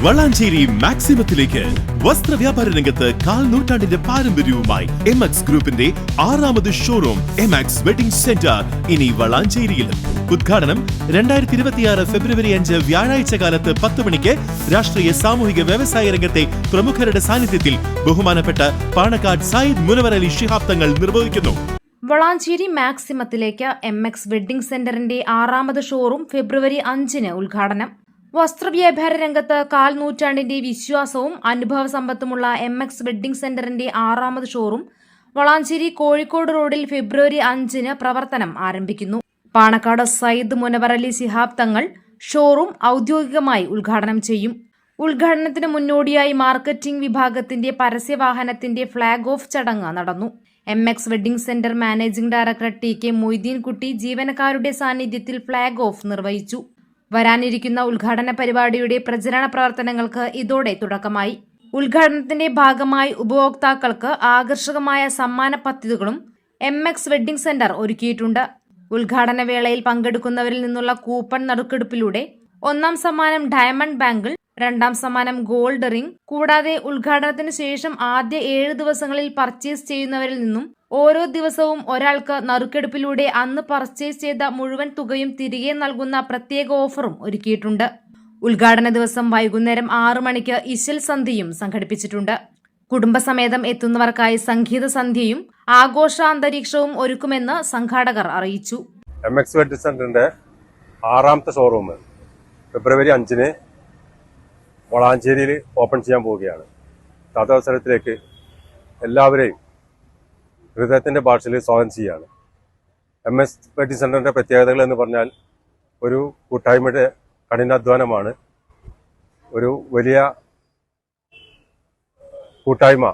വളാഞ്ചേരി മാക്സിമത്തിലേക്ക് വസ്ത്രവ്യാപാര രംഗത്ത് കാൽ നൂറ്റാണ്ടിന്റെ പാരമ്പര്യവുമായി എം എക്സ് ഗ്രൂപ്പിന്റെ ആറാമത് showroom M X wedding centre ഇനി വളാഞ്ചേരിയിലും. ഉദ്ഘാടനം രണ്ടായിരത്തി ഇരുപത്തിയാറ് ഫെബ്രുവരി അഞ്ച് വ്യാഴാഴ്ച കാലത്ത് പത്ത് മണിക്ക് രാഷ്ട്രീയ സാമൂഹിക വ്യവസായ രംഗത്തെ പ്രമുഖരുടെ സാന്നിധ്യത്തിൽ ബഹുമാനപ്പെട്ട പാണക്കാട് സായിദ് മുനവർ അലി ശിഹാബ് തങ്ങൾ നിർവഹിക്കുന്നു. വളാഞ്ചേരി മാക്സിമത്തിലേക്ക് എം എക്സ് വെഡ്ഡിംഗ് സെന്ററിന്റെ ആറാമത് ഷോറൂം ഫെബ്രുവരി അഞ്ചിന് ഉദ്ഘാടനം. വസ്ത്രവ്യാപാര രംഗത്ത് കാൽ നൂറ്റാണ്ടിന്റെ വിശ്വാസവും അനുഭവ സമ്പത്തുമുള്ള എം എക്സ് വെഡ്ഡിംഗ് സെന്ററിന്റെ ആറാമത് ഷോറൂം വളാഞ്ചേരി കോഴിക്കോട് റോഡിൽ ഫെബ്രുവരി അഞ്ചിന് പ്രവർത്തനം ആരംഭിക്കുന്നു. പാണക്കാട് സയ്യിദ് മുനവർ അലി ശിഹാബ് തങ്ങൾ ഷോറൂം ഔദ്യോഗികമായി ഉദ്ഘാടനം ചെയ്യും. ഉദ്ഘാടനത്തിന് മുന്നോടിയായി മാർക്കറ്റിംഗ് വിഭാഗത്തിന്റെ പരസ്യവാഹനത്തിന്റെ ഫ്ളാഗ് ഓഫ് ചടങ്ങ് നടന്നു. M X wedding centre managing director T K Moideenkutty ജീവനക്കാരുടെ സാന്നിധ്യത്തിൽ ഫ്ളാഗ് ഓഫ് നിർവഹിച്ചു. വരാനിരിക്കുന്ന ഉദ്ഘാടന പരിപാടിയുടെ പ്രചരണ പ്രവർത്തനങ്ങൾക്ക് ഇതോടെ തുടക്കമായി. ഉദ്ഘാടനത്തിന്റെ ഭാഗമായി ഉപഭോക്താക്കൾക്ക് ആകർഷകമായ സമ്മാന പദ്ധതികളും എം എക്സ് വെഡ്ഡിംഗ് സെന്റർ ഒരുക്കിയിട്ടുണ്ട്. ഉദ്ഘാടന വേളയിൽ പങ്കെടുക്കുന്നവരിൽ നിന്നുള്ള കൂപ്പൺ നറുക്കെടുപ്പിലൂടെ ഒന്നാം സമ്മാനം ഡയമണ്ട് ബാങ്കിൾ രണ്ടാം സമ്മാനം ഗോൾഡ് റിംഗ് കൂടാതെ ഉദ്ഘാടനത്തിന് ശേഷം ആദ്യ ഏഴ് ദിവസങ്ങളിൽ പർച്ചേസ് ചെയ്യുന്നവരിൽ നിന്നും ഓരോ ദിവസവും ഒരാൾക്ക് നറുക്കെടുപ്പിലൂടെ അന്ന് പർച്ചേസ് ചെയ്ത മുഴുവൻ തുകയും തിരികെ നൽകുന്ന പ്രത്യേക ഓഫറും ഒരുക്കിയിട്ടുണ്ട്. ഉദ്ഘാടന ദിവസം വൈകുന്നേരം ആറു മണിക്ക് ഇശൽ സന്ധ്യയും സംഘടിപ്പിച്ചിട്ടുണ്ട്. കുടുംബസമേതം എത്തുന്നവർക്കായി സംഗീത സന്ധ്യയും ആഘോഷ അന്തരീക്ഷവും ഒരുക്കുമെന്ന് സംഘാടകർ അറിയിച്ചു. എം എക്സ് വെഡ് സെന്ററിന്റെ ആറാമത്തെ ഷോറൂം ഫെബ്രുവരി അഞ്ചിന് വളാഞ്ചേരിയിൽ ഓപ്പൺ ചെയ്യാൻ പോവുകയാണ്. തദവസരത്തിലേക്ക് എല്ലാവരെയും ഹൃദയത്തിന്റെ ഭാഷയിൽ ചെയ്യുകയാണ്. എം എസ് വെഡ്ഡിംഗ് സെന്ററിന്റെ പ്രത്യേകതകൾ എന്ന് പറഞ്ഞാൽ ഒരു കൂട്ടായ്മയുടെ കഠിനാധ്വാനമാണ്. ഒരു വലിയ കൂട്ടായ്മ.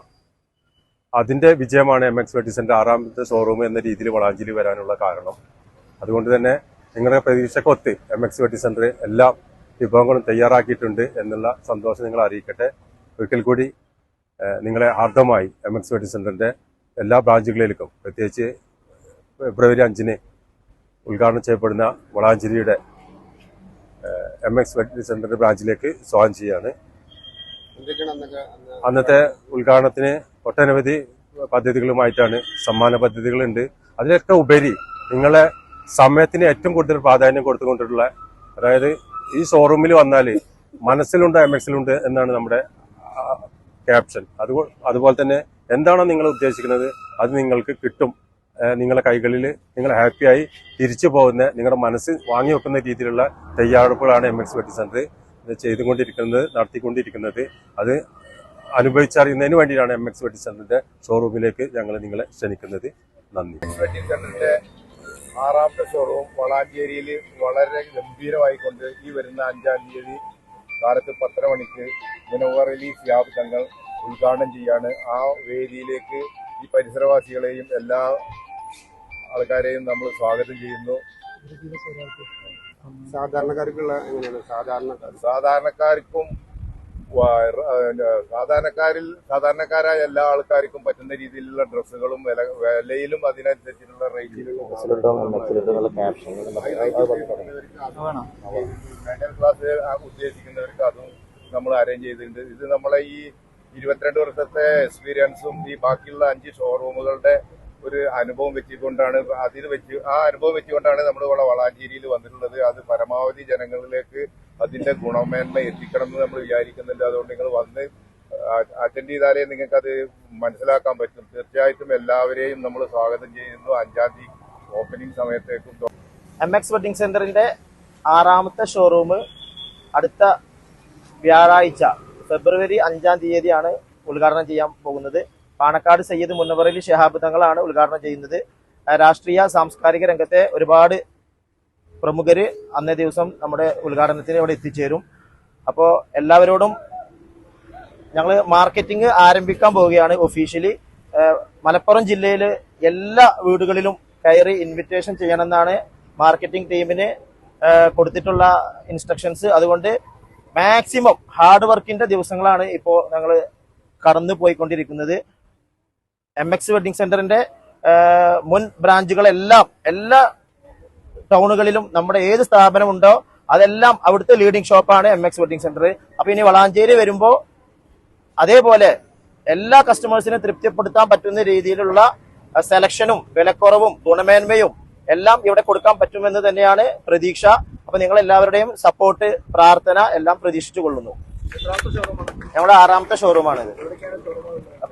അതിന്റെ വിജയമാണ് എം എക്സ് വെഡ്ഡിംഗ് സെന്റർ ആറാമത്തെ ഷോറൂം എന്ന രീതിയിൽ വളാഞ്ചേരി വരാനുള്ള കാരണം. അതുകൊണ്ട് തന്നെ നിങ്ങളുടെ പ്രതീക്ഷക്കൊത്ത് എം എക്സ് വെഡ്ഡിംഗ് സെന്റർ എല്ലാ വിഭവങ്ങളും തയ്യാറാക്കിയിട്ടുണ്ട് എന്നുള്ള സന്തോഷം നിങ്ങൾ അറിയിക്കട്ടെ. ഒരിക്കൽ കൂടി നിങ്ങളെ ഹാർദമായി എം എക്സ് വെഡ്ഡിംഗ് സെന്ററിന്റെ എല്ലാ ബ്രാഞ്ചുകളിലേക്കും പ്രത്യേകിച്ച് ഫെബ്രുവരി അഞ്ചിന് ഉദ്ഘാടനം ചെയ്യപ്പെടുന്ന വളാഞ്ചേരിയുടെ എം എക്സ് വെറ്റിനറി സെന്ററിന്റെ ബ്രാഞ്ചിലേക്ക് സ്വാഗതം ചെയ്യാണ് അന്നത്തെ ഉദ്ഘാടനത്തിന് ഒട്ടനവധി പദ്ധതികളുമായിട്ടാണ് സമ്മാന പദ്ധതികളുണ്ട്. അതിലൊക്കെ ഉപരി നിങ്ങളെ സമയത്തിന് ഏറ്റവും കൂടുതൽ പ്രാധാന്യം കൊടുത്തുകൊണ്ടിട്ടുള്ള അതായത് ഈ ഷോറൂമിൽ വന്നാൽ മനസ്സിലുണ്ട് എം എക്സിലുണ്ട് എന്നാണ് നമ്മുടെ ക്യാപ്ഷൻ അതുപോലെ തന്നെ എന്താണോ നിങ്ങൾ ഉദ്ദേശിക്കുന്നത് അത് നിങ്ങൾക്ക് കിട്ടും. നിങ്ങളുടെ നിങ്ങളെ കൈകളിൽ നിങ്ങൾ ഹാപ്പിയായി തിരിച്ചു പോകുന്ന നിങ്ങളുടെ മനസ്സ് വാങ്ങി വെക്കുന്ന രീതിയിലുള്ള തയ്യാറെടുപ്പുകളാണ് എം എക്സ് വെട്ടി സെന്റർ ചെയ്തുകൊണ്ടിരിക്കുന്നത് നടത്തിക്കൊണ്ടിരിക്കുന്നത്. അത് അനുഭവിച്ചറിയുന്നതിന് വേണ്ടിയിട്ടാണ് എം എക്സ് വെട്ടി സെന്ററിന്റെ ഷോറൂമിലേക്ക് ഞങ്ങൾ നിങ്ങളെ ക്ഷണിക്കുന്നത്. നന്ദി. ആറാമത്തെ ഷോറൂം വളാഞ്ചേരിയിൽ വളരെ ഗംഭീരമായിക്കൊണ്ട് ഈ വരുന്ന അഞ്ചാം തീയതി കാലത്ത് പത്തര മണിക്ക് സിയാബ് തങ്ങൾ ഉദ്ഘാടനം ചെയ്യാണ്. ആ വേദിയിലേക്ക് ഈ പരിസരവാസികളെയും എല്ലാ ആൾക്കാരെയും നമ്മൾ സ്വാഗതം ചെയ്യുന്നു. സാധാരണക്കാർക്കുള്ള സാധാരണക്കാർക്കും സാധാരണക്കാരിൽ സാധാരണക്കാരായ എല്ലാ ആൾക്കാർക്കും പറ്റുന്ന രീതിയിലുള്ള ഡ്രസ്സുകളും വില വിലയിലും അതിനനുസരിച്ചിട്ടുള്ള റേറ്റിലും മിഡിൽ ക്ലാസ് ഉദ്ദേശിക്കുന്നവർക്ക് അതും നമ്മൾ അറേഞ്ച് ചെയ്തിട്ടുണ്ട്. ഇത് നമ്മളെ ഈ ഇരുപത്തിരണ്ട് വർഷത്തെ എക്സ്പീരിയൻസും ഈ ബാക്കിയുള്ള അഞ്ച് ഷോറൂമുകളുടെ ഒരു അനുഭവം വെച്ചുകൊണ്ടാണ് അതിൽ വെച്ച് ആ അനുഭവം വെച്ചുകൊണ്ടാണ് നമ്മൾ ഇവിടെ വളാഞ്ചേരിയിൽ വന്നിട്ടുള്ളത്. അത് പരമാവധി ജനങ്ങളിലേക്ക് അതിന്റെ ഗുണമേന്മ എത്തിക്കണം എന്ന് നമ്മൾ വിചാരിക്കുന്നുണ്ട്. അതുകൊണ്ട് നിങ്ങൾ വന്ന് അറ്റൻഡ് ചെയ്താലേ നിങ്ങൾക്ക് അത് മനസ്സിലാക്കാൻ പറ്റും. തീർച്ചയായിട്ടും എല്ലാവരെയും നമ്മൾ സ്വാഗതം ചെയ്യുന്നു. അഞ്ചാം തീയതി ഓപ്പണിംഗ് സമയത്തേക്കും. എം എക്സ് വെഡിങ് സെന്ററിന്റെ ആറാമത്തെ ഷോറൂം അടുത്ത വ്യാഴാഴ്ച ഫെബ്രുവരി അഞ്ചാം തീയതിയാണ് ഉദ്ഘാടനം ചെയ്യാൻ പോകുന്നത്. പാണക്കാട് സയ്യിദ് മുന്നവറലി ഷഹാബ് തങ്ങളാണ് ഉദ്ഘാടനം ചെയ്യുന്നത്. രാഷ്ട്രീയ സാംസ്കാരിക രംഗത്തെ ഒരുപാട് പ്രമുഖർ അന്നേ ദിവസം നമ്മുടെ ഉദ്ഘാടനത്തിന് ഇവിടെ എത്തിച്ചേരും. അപ്പോൾ എല്ലാവരോടും ഞങ്ങൾ മാർക്കറ്റിംഗ് ആരംഭിക്കാൻ പോവുകയാണ് ഒഫീഷ്യലി മലപ്പുറം ജില്ലയിൽ എല്ലാ വീടുകളിലും കയറി ഇൻവിറ്റേഷൻ ചെയ്യണമെന്നാണ് മാർക്കറ്റിംഗ് ടീമിന് കൊടുത്തിട്ടുള്ള ഇൻസ്ട്രക്ഷൻസ് അതുകൊണ്ട് മാക്സിമം ഹാർഡ് വർക്കിന്റെ ദിവസങ്ങളാണ് ഇപ്പോൾ ഞങ്ങൾ കടന്നു പോയിക്കൊണ്ടിരിക്കുന്നത്. എം എക്സ് വെഡിങ് സെന്ററിന്റെ മുൻ ബ്രാഞ്ചുകളെല്ലാം എല്ലാ ടൗണുകളിലും നമ്മുടെ ഏത് സ്ഥാപനമുണ്ടോ അതെല്ലാം അവിടുത്തെ ലീഡിംഗ് ഷോപ്പാണ് എം എക്സ് വെഡിങ് സെന്റർ അപ്പൊ ഇനി വളാഞ്ചേരി വരുമ്പോൾ അതേപോലെ എല്ലാ കസ്റ്റമേഴ്സിനെ തൃപ്തിപ്പെടുത്താൻ പറ്റുന്ന രീതിയിലുള്ള സെലക്ഷനും വിലക്കുറവും ഗുണമേന്മയും എല്ലാം ഇവിടെ കൊടുക്കാൻ പറ്റുമെന്ന് തന്നെയാണ് പ്രതീക്ഷ. അപ്പൊ നിങ്ങൾ എല്ലാവരുടെയും സപ്പോർട്ട് പ്രാർത്ഥന എല്ലാം പ്രതീക്ഷിച്ചു കൊള്ളുന്നു. ഞങ്ങളുടെ ആറാമത്തെ ഷോറൂമാണ്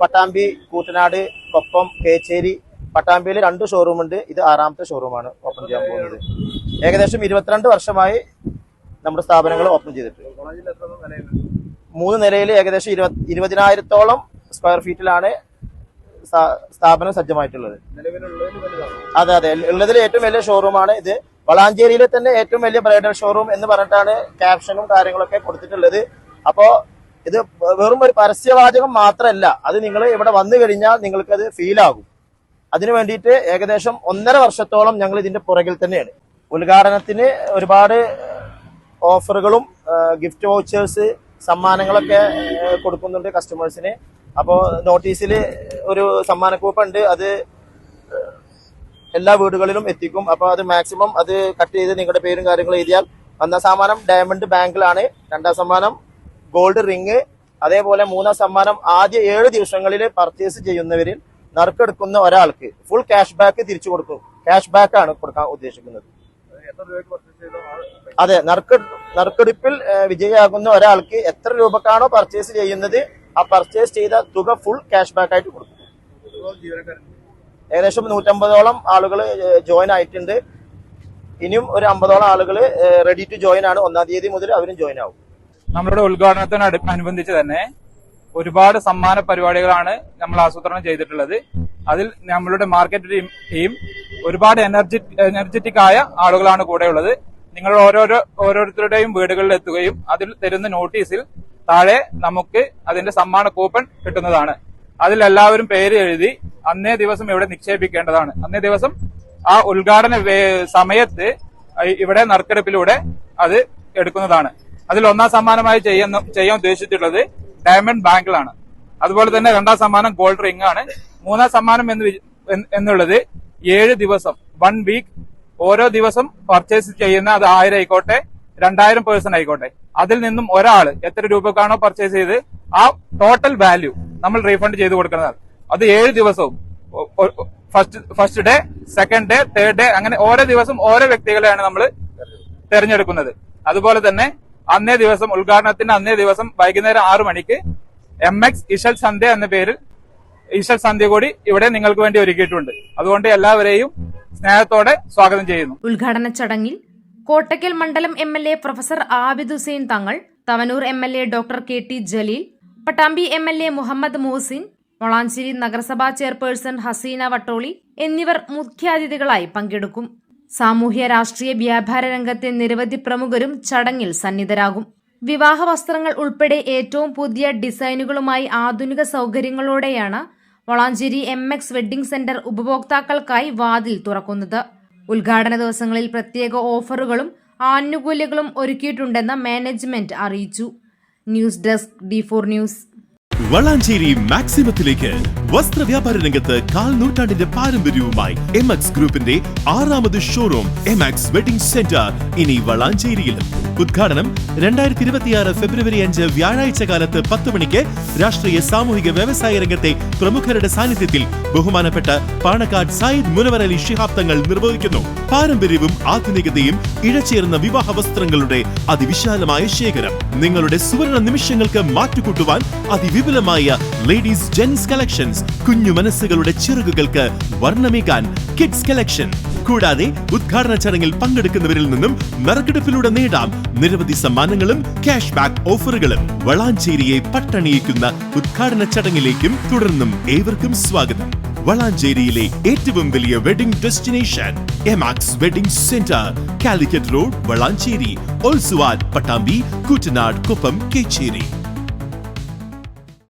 പട്ടാമ്പി കൂട്ടനാട് കൊപ്പം കേച്ചേരി പട്ടാമ്പിയിൽ രണ്ട് ഷോറൂം ഉണ്ട്. ഇത് ആറാമത്തെ ഷോറൂമാണ് ഓപ്പൺ ചെയ്യാൻ പോകുന്നത്. ഏകദേശം ഇരുപത്തിരണ്ട് വർഷമായി നമ്മുടെ സ്ഥാപനങ്ങൾ ഓപ്പൺ ചെയ്തിട്ട്. മൂന്ന് നിലയിൽ ഏകദേശം ഇരുപത് ഇരുപതിനായിരത്തോളം സ്ക്വയർ ഫീറ്റിലാണ് സ്ഥാപനം സജ്ജമായിട്ടുള്ളത്. അതെ അതെ. ഉള്ളതിൽ ഏറ്റവും വലിയ ഷോറൂമാണ് ഇത്. വളാഞ്ചേരിയിലെ തന്നെ ഏറ്റവും വലിയ ബ്രൈഡൽ ഷോറൂം എന്ന് പറഞ്ഞിട്ടാണ് ക്യാപ്ഷനും കാര്യങ്ങളൊക്കെ കൊടുത്തിട്ടുള്ളത്. അപ്പോ ഇത് വെറും ഒരു പരസ്യവാചകം മാത്രമല്ല. അത് നിങ്ങൾ ഇവിടെ വന്നു കഴിഞ്ഞാൽ നിങ്ങൾക്ക് അത് ഫീൽ ആകും. അതിനു വേണ്ടിയിട്ട് ഏകദേശം ഒന്നര വർഷത്തോളം ഞങ്ങൾ ഇതിന്റെ പുറകിൽ തന്നെയാണ്. ഉദ്ഘാടനത്തിന് ഒരുപാട് ഓഫറുകളും ഗിഫ്റ്റ് വൗച്ചേഴ്സ് സമ്മാനങ്ങളൊക്കെ കൊടുക്കുന്നുണ്ട് കസ്റ്റമേഴ്സിന് അപ്പോൾ നോട്ടീസിൽ ഒരു സമ്മാന കൂപ്പൺ ഉണ്ട് അത് എല്ലാ വീടുകളിലും എത്തിക്കും. അപ്പോൾ അത് മാക്സിമം അത് കട്ട് ചെയ്ത് നിങ്ങളുടെ പേരും കാര്യങ്ങളും എഴുതിയാൽ ഒന്നാം സമ്മാനം ഡയമണ്ട് ബാങ്കിലാണ്. രണ്ടാം സമ്മാനം ഗോൾഡ് റിങ്. അതേപോലെ മൂന്നാം സമ്മാനം ആദ്യ ഏഴ് ദിവസങ്ങളിൽ പർച്ചേസ് ചെയ്യുന്നവരിൽ നറുക്കെടുക്കുന്ന ഒരാൾക്ക് ഫുൾ ക്യാഷ് ബാക്ക് തിരിച്ചു കൊടുക്കും. ക്യാഷ് ബാക്ക് ആണ് കൊടുക്കാൻ ഉദ്ദേശിക്കുന്നത്. അതെ നറുക്ക് നറുക്കെടുപ്പിൽ വിജയിയാകുന്ന ഒരാൾക്ക് എത്ര രൂപക്കാണോ പർച്ചേസ് ചെയ്യുന്നത് ആ പർച്ചേസ് ചെയ്ത തുക ഫുൾ ക്യാഷ് ബാക്ക് ആയിട്ട് കൊടുക്കും. ഏകദേശം നൂറ്റമ്പതോളം ആളുകൾ ജോയിൻ ആയിട്ടുണ്ട്. ഇനിയും ഒരു അമ്പതോളം ആളുകൾ റെഡി ടു ജോയിൻ ആണ്. ഒന്നാം തീയതി മുതൽ അവരും ജോയിൻ ആവും. നമ്മളുടെ ഉദ്ഘാടനത്തിന് അനുബന്ധിച്ച് തന്നെ ഒരുപാട് സമ്മാന പരിപാടികളാണ് നമ്മൾ ആസൂത്രണം ചെയ്തിട്ടുള്ളത്. അതിൽ നമ്മളുടെ മാർക്കറ്റ് ടീം ഒരുപാട് എനർജി എനർജറ്റിക് ആയ ആളുകളാണ് കൂടെയുള്ളത്. നിങ്ങൾ ഓരോരോ ഓരോരുത്തരുടെയും വീടുകളിൽ എത്തുകയും അതിൽ തരുന്ന നോട്ടീസിൽ താഴെ നമുക്ക് അതിന്റെ സമ്മാന കൂപ്പൺ കിട്ടുന്നതാണ്. അതിലെല്ലാവരും പേര് എഴുതി അന്നേ ദിവസം ഇവിടെ നിക്ഷേപിക്കേണ്ടതാണ്. അന്നേ ദിവസം ആ ഉദ്ഘാടന സമയത്ത് ഇവിടെ നറുക്കെടുപ്പിലൂടെ അത് എടുക്കുന്നതാണ്. അതിൽ ഒന്നാം സമ്മാനമായി ചെയ്യുന്ന ചെയ്യാൻ ഉദ്ദേശിച്ചിട്ടുള്ളത് ഡയമണ്ട് ബാങ്കിലാണ്. അതുപോലെ തന്നെ രണ്ടാം സമ്മാനം ഗോൾഡ് റിംഗ് ആണ്. മൂന്നാം സമ്മാനം എന്ന് എന്നുള്ളത് ഏഴ് ദിവസം വൺ വീക്ക്. ഓരോ ദിവസം പർച്ചേസ് ചെയ്യുന്ന അത് ആയിരം ആയിക്കോട്ടെ രണ്ടായിരം പേഴ്സൺ ആയിക്കോട്ടെ. അതിൽ നിന്നും ഒരാൾ എത്ര രൂപക്കാണോ പർച്ചേസ് ചെയ്ത് ആ ടോട്ടൽ വാല്യൂ നമ്മൾ റീഫണ്ട് ചെയ്ത് കൊടുക്കുന്നതാണ് അത് ഏഴ് ദിവസവും first first day second day third day അങ്ങനെ ഓരോ ദിവസം ഓരോ വ്യക്തികളെയാണ് നമ്മൾ തെരഞ്ഞെടുക്കുന്നത്. അതുപോലെ തന്നെ അന്നേ ദിവസം ഉദ്ഘാടനത്തിന്റെ അന്നേ ദിവസം വൈകുന്നേരം ആറു മണിക്ക് എം എക്സ് ഇഷൽ സന്ധ്യ എന്ന പേരിൽ ഇഷൽ സന്ധ്യ കൂടി ഇവിടെ നിങ്ങൾക്ക് വേണ്ടി ഒരുക്കിയിട്ടുണ്ട്. അതുകൊണ്ട് എല്ലാവരെയും സ്നേഹത്തോടെ സ്വാഗതം ചെയ്യുന്നു. ഉദ്ഘാടന ചടങ്ങിൽ കോട്ടയ്ക്കൽ മണ്ഡലം M L A professor Abid Hussain Thangal Thavanur M L A doctor K T Jaleel Pattambi M L A Muhammad Muhsin Valanchery നഗരസഭാ ചെയർപേഴ്സൺ ഹസീന വട്ടോളി എന്നിവർ മുഖ്യാതിഥികളായി പങ്കെടുക്കും. സാമൂഹ്യ രാഷ്ട്രീയ വ്യാപാര രംഗത്തെ നിരവധി പ്രമുഖരും ചടങ്ങിൽ സന്നിധരാകും. വിവാഹ വസ്ത്രങ്ങൾ ഉൾപ്പെടെ ഏറ്റവും പുതിയ ഡിസൈനുകളുമായി ആധുനിക സൗകര്യങ്ങളോടെയാണ് Valanchery M X wedding centre ഉപഭോക്താക്കൾക്കായി വാതിൽ തുറക്കുന്നത്. ഉദ്ഘാടന ദിവസങ്ങളിൽ പ്രത്യേക ഓഫറുകളും ആനുകൂല്യങ്ങളും ഒരുക്കിയിട്ടുണ്ടെന്ന് മാനേജ്മെന്റ് അറിയിച്ചു. News desk D four news. Valanchery മാക്സിമത്തിലേക്ക് വസ്ത്ര വ്യാപാര രംഗത്ത് കാൽ നൂറ്റാണ്ടിന്റെ പാരമ്പര്യവുമായി എം എക്സ് ഗ്രൂപ്പിന്റെ ആറാമത് showroom M X wedding centre ഇനി വളാഞ്ചേരിയിലും ഉദ്ഘാടനം രണ്ടായിരത്തി ഇരുപത്തിയാറ് ഫെബ്രുവരി അഞ്ച് വ്യാഴാഴ്ച കാലത്ത് പത്ത് മണിക്ക് രാഷ്ട്രീയ സാമൂഹിക വ്യവസായ രംഗത്തെ പ്രമുഖരുടെ സാന്നിധ്യത്തിൽ ബഹുമാനപ്പെട്ട പാണക്കാട് സായിദ് മുനവർ അലി ശിഹാബ് തങ്ങൾ നിർവഹിക്കുന്നു. പാരമ്പര്യവും ആധുനികതയും ഇഴചേർന്ന വിവാഹ വസ്ത്രങ്ങളുടെ അതിവിശാലമായ ശേഖരം. നിങ്ങളുടെ സുവർണ നിമിഷങ്ങൾക്ക് മാറ്റുകൂട്ടുവാൻ അതിവിപുലമായ ലേഡീസ് ജെൻസ് കളക്ഷൻസ് കുഞ്ഞു മനസ്സുകളുടെ ചിറകുകൾക്ക് വർണമേകാൻ കിഡ്സ് കളക്ഷൻ. കൂടാതെ ഉദ്ഘാടന ചടങ്ങിൽ പങ്കെടുക്കുന്നവരിൽ നിന്നും നറുക്കെടുപ്പിലൂടെ നേടാം നിരവധി സമ്മാനങ്ങളും ക്യാഷ് ബാക്ക് ഓഫറുകളും വളാഞ്ചേരിയെ പട്ടണിയിക്കുന്ന ഉദ്ഘാടന ചടങ്ങിലേക്കും തുടർന്നും ഏവർക്കും സ്വാഗതം. വളാഞ്ചേരിയിലെ ഏറ്റവും വലിയ wedding destination M X wedding centre Calicut road Valanchery. ഓൾസുവാൻ Pattambi Koottanad Koppam Kecheri